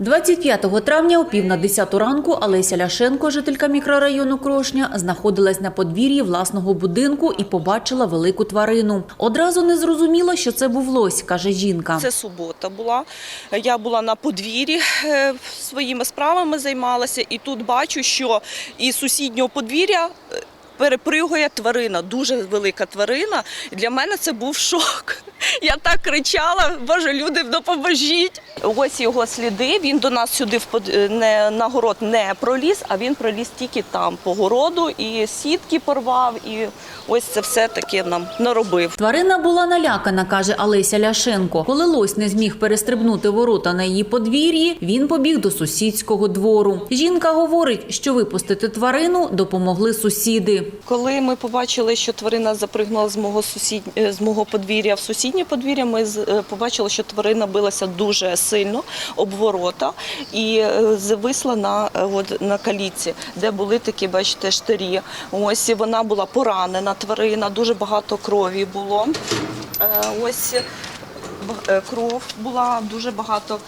25 травня о пів на 10 ранку Олеся Ляшенко, жителька мікрорайону Крошня, знаходилась на подвір'ї власного будинку і побачила велику тварину. Одразу не зрозуміла, що це був лось, каже жінка. Це субота була. Я була на подвір'ї, е, своїми справами займалася, і тут бачу, що із сусіднього подвір'я. е, Перепригує тварина, дуже велика тварина. Для мене це був шок. Я так кричала, боже, люди, допоможіть. Ось його сліди. Він до нас сюди в е, не, на город не проліз, а він проліз тільки там по городу і сітки порвав, і ось це все таке нам наробив. Тварина була налякана, каже Олеся Ляшенко. Коли лось не зміг перестрибнути ворота на її подвір'ї, він побіг до сусідського двору. Жінка говорить, що випустити тварину допомогли сусіди. Коли ми побачили, що тварина запригнула з мого сусід... е, з мого подвір'я в сусіднє подвір'я, ми е, побачили, що тварина билася дуже сильно об ворота і е, зависла на, е, от, на каліці, де були такі, бачите, штирі. Ось вона була поранена тварина, дуже багато крові було. Ось кров була, дуже багато.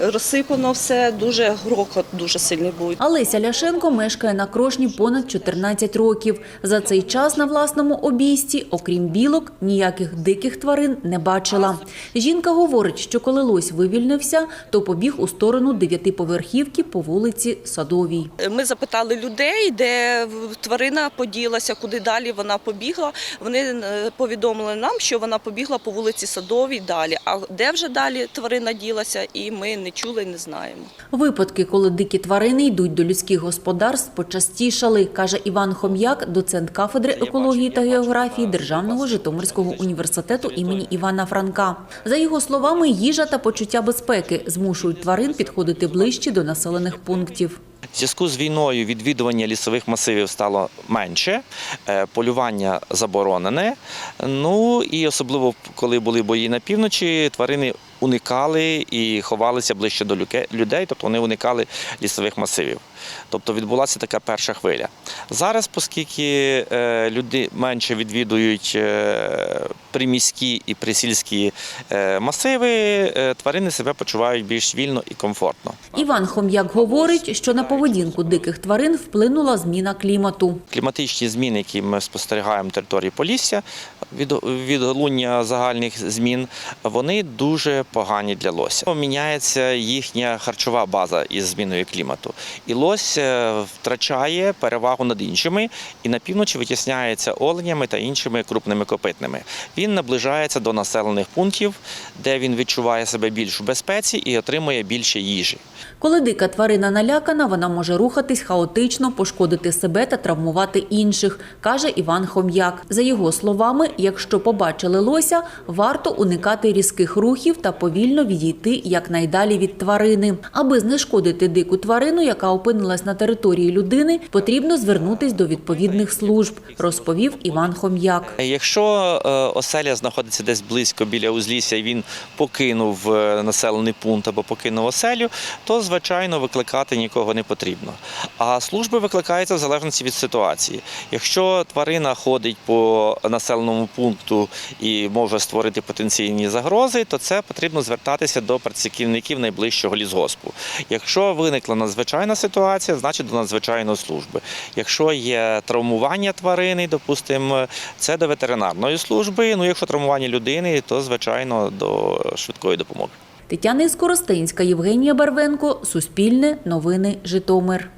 Розсипано все, дуже грохот дуже сильний був. Олеся Ляшенко мешкає на крошні понад 14 років. За цей час на власному обійсті, окрім білок, ніяких диких тварин не бачила. Жінка говорить, що коли лось вивільнився, то побіг у сторону дев'ятиповерхівки по вулиці Садовій. Ми запитали людей, де тварина поділася, куди далі вона побігла. Вони е, повідомили нам, що вона побігла по вулиці Садовій далі. А де вже далі тварина ділася, і ми не чули, не знаємо. Випадки, коли дикі тварини йдуть до людських господарств, почастішали, каже Іван Хом'як, доцент кафедри екології та географії Державного Житомирського університету імені Івана Франка. За його словами, їжа та почуття безпеки змушують тварин підходити ближче до населених пунктів. В зв'язку з війною відвідування лісових масивів стало менше, е, полювання заборонене. Ну і особливо коли були бої на півночі, тварини уникали і ховалися ближче до людей, тобто вони уникали лісових масивів. Тобто відбулася така перша хвиля. Зараз, оскільки е, люди менше відвідують е, приміські і присільські е, масиви, е, тварини себе почувають більш вільно і комфортно. Іvan Хом'як говорить, що на поведінку диких тварин вплинула зміна клімату. Кліматичні зміни, які ми спостерігаємо на території Полісся, від, відгалуння загальних змін, вони дуже погані для лося. Міняється їхня харчова база із зміною клімату. І лось е, втрачає перевагу над іншими і на півночі витісняється оленями та іншими крупними копитними. Він наближається до населених пунктів, де він відчуває себе більш у безпеці і отримує більше їжі. Коли дика тварина налякана, вона може рухатись хаотично, пошкодити себе та травмувати інших, каже Іван Хом'як. За його словами, якщо побачили лося, варто уникати різких рухів та повільно відійти якнайдалі від тварини. Аби знешкодити дику тварину, яка опинилась на території людини, потрібно звернутись до відповідних служб, розповів Іван Хом'як. Якщо е, оселя знаходиться десь близько біля узлісся і він покинув е, населений пункт або покинув оселю, то звичайно викликати нікого не потрібно. А служби викликаються в залежності від ситуації. Якщо тварина ходить по населеному пункту і може створити потенційні загрози, то це потрібно звертатися до працівників найближчого лісгоспу. Якщо виникла надзвичайна ситуація, значить до надзвичайної служби. Якщо є травмування тварини, допустимо, це до ветеринарної служби. Ну, якщо травмування людини, то звичайно до швидкої допомоги. Тетяна Іскоростинська, Євгенія Барвенко, Суспільне, Новини, Житомир.